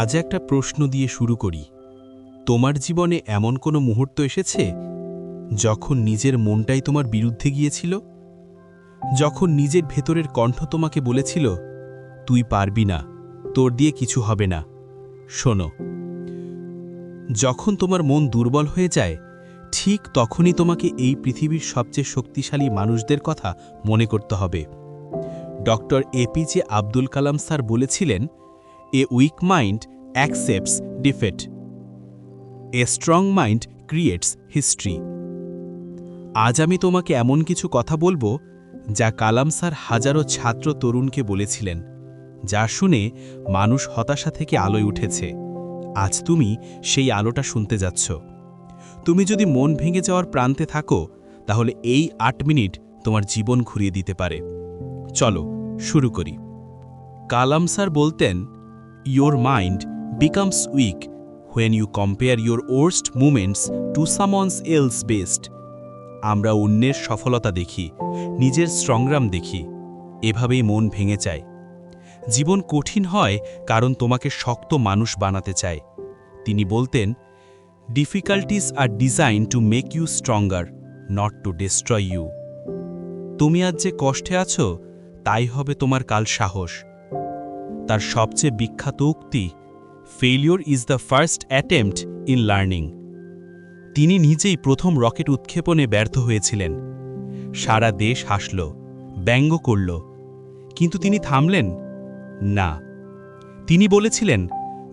আজ একটা প্রশ্ন দিয়ে শুরু করি। তোমার জীবনে এমন কোনো মুহূর্ত এসেছে, যখন নিজের মনটাই তোমার বিরুদ্ধে গিয়েছিল? যখন নিজের ভেতরের কণ্ঠ তোমাকে বলেছিল, তুই পারবি না, তোর দিয়ে কিছু হবে না। শোনো, যখন তোমার মন দুর্বল হয়ে যায়, ঠিক তখনই তোমাকে এই পৃথিবীর সবচেয়ে শক্তিশালী মানুষদের কথা মনে করতে হবে। Doctor A P J Abdul Kalam sir বলেছিলেন a weak mind accepts defeat a strong mind creates history আজ আমি তোমাকে এমন কিছু কথা বলব যা কালাম স্যার হাজারো ছাত্র তরুণকে বলেছিলেন, যা শুনে মানুষ হতাশা থেকে আলোয় উঠেছে। আজ তুমি সেই আলোটা শুনতে যাচ্ছ। তুমি যদি মন ভেঙে যাওয়ার প্রান্তে থাকো, তাহলে এই আট মিনিট তোমার জীবন ঘুরিয়ে দিতে পারে। চলো, শুরু করি। কালাম স্যার বলতেন your mind becomes weak when you compare your worst moments to someone's else best আমরা অন্যের সফলতা দেখি, নিজের সংগ্রাম দেখি, এভাবেই মন ভেঙে যায়। জীবন কঠিন হয় কারণ তোমাকে শক্ত মানুষ বানাতে চায়। তিনি বলতেন difficulties are design to make you stronger not to destroy you তুমি আজ যে কষ্টে আছো, তাই হবে তোমার কাল সাহস। তার সবচেয়ে বিখ্যাত উক্তি failure is the first attempt in learning তিনি নিজেই প্রথম রকেট উৎক্ষেপণে ব্যর্থ হয়েছিলেন। সারা দেশ হাসল, ব্যঙ্গ করল। কিন্তু তিনি থামলেন? না। তিনি বলেছিলেন,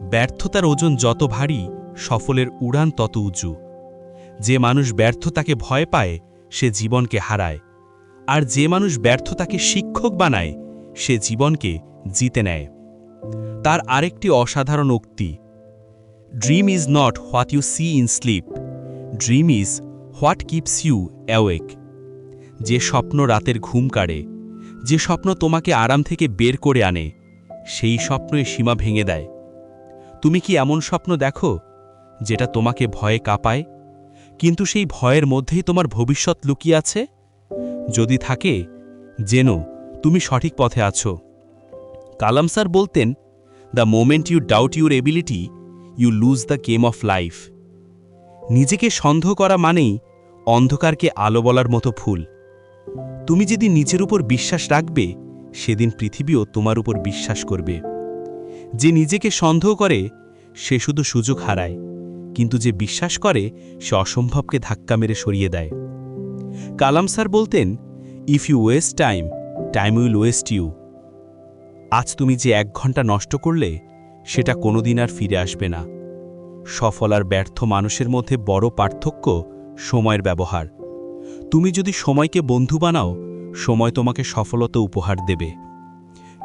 ব্যর্থতার ওজন যত ভারী, সফলের উড়ান তত উঁচু। যে মানুষ ব্যর্থতাকে ভয় পায়, সে জীবনকে হারায়। আর যে মানুষ ব্যর্থতাকে শিক্ষক বানায়, সে জীবনকে জিতে নেয়। তার আরেকটি অসাধারণ উক্তি dream is not what you see in sleep dream is what keeps you awake যে স্বপ্ন রাতের ঘুম কাড়ে, যে স্বপ্ন তোমাকে আরাম থেকে বের করে আনে, সেই স্বপ্নই সীমা ভেঙে দেয়। তুমি কি এমন স্বপ্ন দেখো, যেটা তোমাকে ভয়ে কাঁপায়? কিন্তু সেই ভয়ের মধ্যেই তোমার ভবিষ্যৎ লুকিয়ে আছে? যদি থাকে, জেনো, তুমি সঠিক পথে আছো। কালাম স্যার বলতেন the moment you doubt your ability you lose the game of life নিজেকে সন্দেহ করা মানেই অন্ধকারকে আলো বলার মতো ফুল তুমি যেদিন নিজের উপর বিশ্বাস রাখবে, সেদিন পৃথিবীও তোমার উপর বিশ্বাস করবে। যে নিজেকে সন্দেহ করে, সে শুধু সুযোগ হারায়, কিন্তু যে বিশ্বাস করে, সে অসম্ভবকে ধাক্কা মেরে সরিয়ে দেয়। কালাম স্যার বলতেন if you waste time time will waste you আজ তুমি যে এক ঘণ্টা নষ্ট করলে, সেটা কোনোদিন আর ফিরে আসবে না। সফল আর ব্যর্থ মানুষের মধ্যে বড় পার্থক্য সময়ের ব্যবহার। তুমি যদি সময়কে বন্ধু বানাও, সময় তোমাকে সফলতা উপহার দেবে।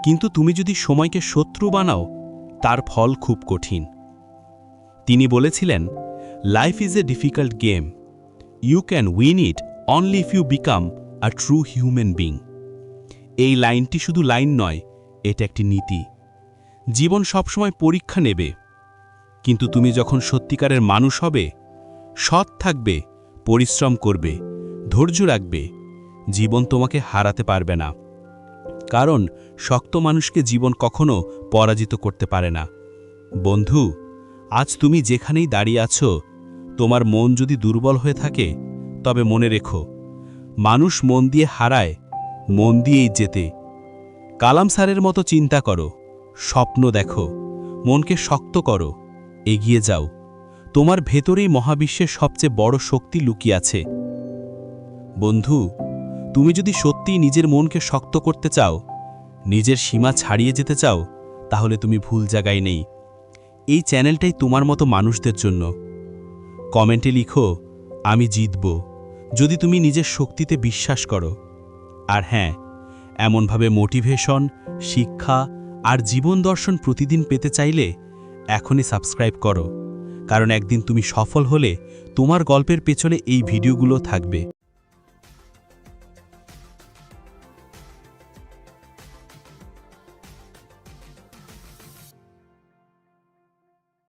কিন্তু তুমি যদি সময়কে শত্রু বানাও, তার ফল খুব কঠিন। তিনি বলেছিলেন life is a difficult game you can win it only if you become a true human being এই লাইনটি শুধু লাইন নয় এটা একটি নীতি। জীবন সবসময় পরীক্ষা নেবে। কিন্তু তুমি যখন সত্যিকারের মানুষ হবে, সৎ থাকবে, পরিশ্রম করবে, ধৈর্য রাখবে, জীবন তোমাকে হারাতে পারবে না। কারণ শক্ত মানুষকে জীবন কখনো পরাজিত করতে পারে না। বন্ধু, আজ তুমি যেখানেই দাঁড়িয়ে আছো, তোমার মন যদি দুর্বল হয়ে থাকে, তবে মনে রেখো, মানুষ মন দিয়ে হারায়, মন দিয়েই যেতে কালাম স্যারের মতো চিন্তা করো, স্বপ্ন দেখো, মনকে শক্ত করো, এগিয়ে যাও। তোমার ভেতরেই মহাবিশ্বের সবচেয়ে বড় শক্তি লুকিয়ে আছে। বন্ধু, তুমি যদি সত্যিই নিজের মনকে শক্ত করতে চাও, নিজের সীমা ছাড়িয়ে যেতে চাও, তাহলে তুমি ভুল জায়গায় নেই। এই চ্যানেলটাই তোমার মতো মানুষদের জন্য। কমেন্টে লিখো, আমি জিতব। যদি তুমি নিজের শক্তিতে বিশ্বাস করো। আর হ্যাঁ এমনভাবে মোটিভেশন, শিক্ষা আর জীবন দর্শন প্রতিদিন পেতে চাইলে এখনই সাবস্ক্রাইব করো। কারণ একদিন তুমি সফল হলে তোমার গল্পের পেছনে এই ভিডিওগুলো থাকবে।